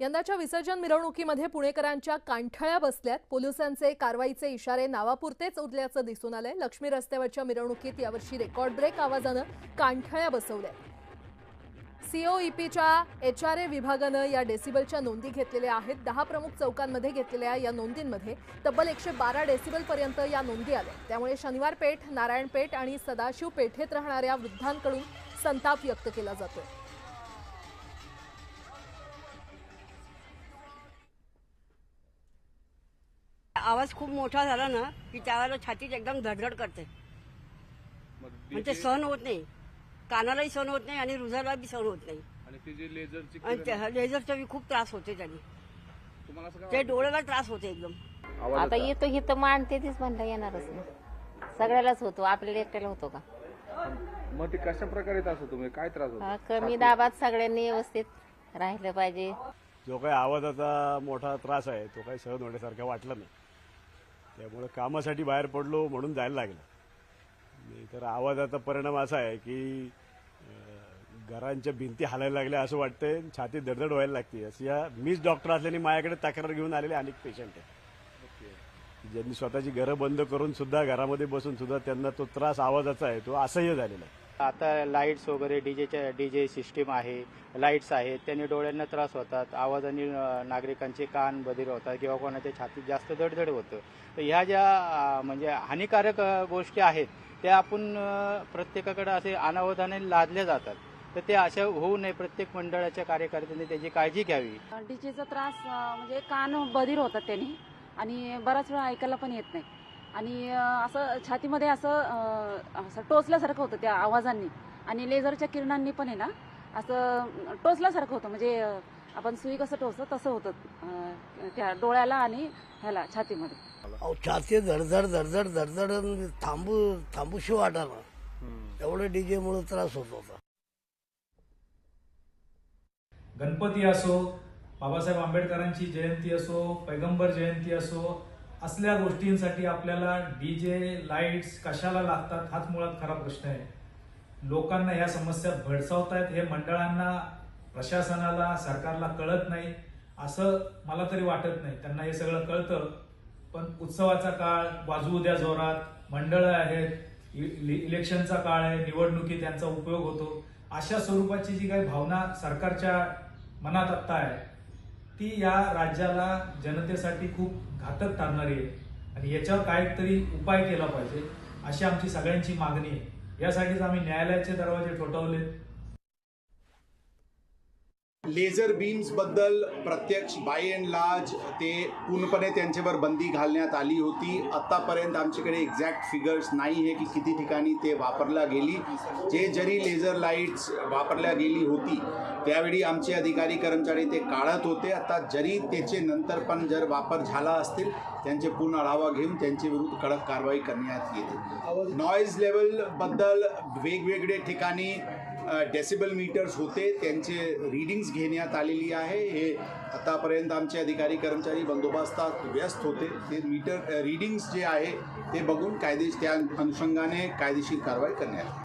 यंदाच्या विसर्जन मिरवणुकीमध्ये पुणेकरांच्या कांठळ्या बसल्यात. पोलिसांचे कारवाईचे इशारे नावापुरतेच उरल्याचं दिसून आलंय. लक्ष्मी रस्त्यावरच्या मिरवणुकीत यावर्षी रेकॉर्ड ब्रेक आवाजानं कांठळ्या बसवल्या सीओईपीच्या एच आर ए विभागानं या डेसिबलच्या नोंदी घेतलेल्या आहेत. दहा प्रमुख चौकांमध्ये घेतलेल्या या नोंदींमध्ये तब्बल एकशे बारा डेसिबलपर्यंत या नोंदी आल्या. त्यामुळे शनिवार पेठ नारायण पेठ आणि सदाशिव पेठेत राहणाऱ्या वृद्धांकडून संताप व्यक्त केला जातोय. आवाज खूप मोठा झाला ना की त्यावेळेला छातीत एकदम धडधड करते. मग म्हणजे सहन होत नाही. कानालाही सहन होत नाही आणि हृदयाला बी सहन होत नाही. आणि ती जी लेझरची आणि किरण त्या लेझरचा बी खूप त्रास होते त्याने. तुम्हाला असं काय ते डोळ्याला त्रास होते एकदम. आवाज आता येतो? येतो इथं मांडते तीच म्हणता येणारच ना सगळ्यालाच होतो आपल्याला एकट्याला होतो का? मग ते कशा प्रकारे त्रास होतो? म्हणजे काय त्रास हा, होतो कमी दाबात सगळ्यांनी व्यवस्थित राहिलं पाहिजे. जो काही आवाजाचा मोठा त्रास आहे तो काही सहन होण्यासारखा वाटला नाही. त्यामुळे कामासाठी बाहेर पडलो म्हणून जायला लागलं. नाही तर आवाजाचा परिणाम असा आहे की घरांच्या भिंती हालायला लागल्या असं वाटतंय. छाती दडदड व्हायला लागते. अशी या मीच डॉक्टर असल्याने माझ्याकडे तक्रार घेऊन आलेले अनेक पेशंट आहेत. ज्यांनी स्वतःची घरं बंद करून सुद्धा घरामध्ये बसून सुद्धा त्यांना तो त्रास आवाजाचा आहे तो असह्य झालेला आहे. आता लाईट्स वगैरे डीजेच्या डीजे सिस्टीम आहे लाईट्स आहेत त्याने डोळ्यांना त्रास होतात आवाजाने आणि नागरिकांचे कान बधीर होतात किंवा कोणाच्या छातीत जास्त धडधड होतं. तर ह्या ज्या म्हणजे हानिकारक गोष्टी आहेत त्या आपण प्रत्येकाकडे असे अनावधानाने लादल्या जातात. तर ते अशा होऊ नये प्रत्येक मंडळाच्या कार्यकर्त्यांनी त्याची काळजी घ्यावी. डीजेचा त्रास म्हणजे कान बधीर होतात त्यांनी आणि बराच वेळा ऐकायला पण येत नाही. आणि असं छातीमध्ये असं अं, असं टोचल्यासारखं होतं त्या आवाजांनी. आणि लेझरच्या किरणांनी पण आहे ना असं टोचल्यासारखं होतं. म्हणजे आपण सुई कसं टोचतो तसं होतं त्या डोळ्याला आणि ह्याला छातीमध्ये. अहो छाती धडधड धडधड धडधड थांबू थांबूशी वाटाना एवढं डीजे मुळे त्रास होत होता. गणपती असो बाबासाहेब आंबेडकरांची जयंती असो पैगंबर जयंती असो असल्या गोष्टींसाठी आपल्याला डी जे लाईट्स कशाला लागतात हाच मुळात खरा प्रश्न आहे. लोकांना ह्या समस्या भडसावतायत हे मंडळांना प्रशासनाला सरकारला कळत नाही. असं मला तरी वाटत नाही. त्यांना हे सगळं कळतं. पण उत्सवाचा काळ वाजवू द्या जोरात मंडळं आहेत इ- इलेक्शनचा काळ आहे निवडणुकीत त्यांचा उपयोग होतो. अशा स्वरूपाची जी काही भावना सरकारच्या मनात आत्ता आहे ती या राज्याला जनतेसाठी खूप घातक ठरणारी आहे. आणि याच्यावर काहीतरी उपाय केला पाहिजे अशी आमची सगळ्यांची मागणी आहे. यासाठीच आम्ही न्यायालयाचे दरवाजे ठोठावलेत. लेझर बीम्सबद्दल प्रत्यक्ष बाय अँड लार्ज ते पूर्णपणे त्यांच्यावर बंदी घालण्यात आली होती. आत्तापर्यंत आमच्याकडे एक्झॅक्ट फिगर्स नाही आहे की किती ठिकाणी ते वापरल्या गेली. जे जरी लेझर लाईट्स वापरल्या गेली होती त्यावेळी आमचे अधिकारी कर्मचारी ते काढत होते. आता जरी त्याचे नंतर पण जर वापर झाला असतील त्यांचे पूर्ण आढावा घेऊन त्यांच्या विरुद्ध कडक कारवाई करण्यात येते. नॉईज लेवलबद्दल वेगवेगळे ठिकाणी डेसिबल मीटर्स होते. त्यांचे रीडिंग्स घेण्यात आलेली आहे. हे आतापर्यंत आमचे अधिकारी कर्मचारी बंदोबस्तात व्यस्त होते. ते मीटर रीडिंग्स जे आहे ते बघून कायदेशीर त्या अनुषंगाने कायदेशीर कारवाई करण्यात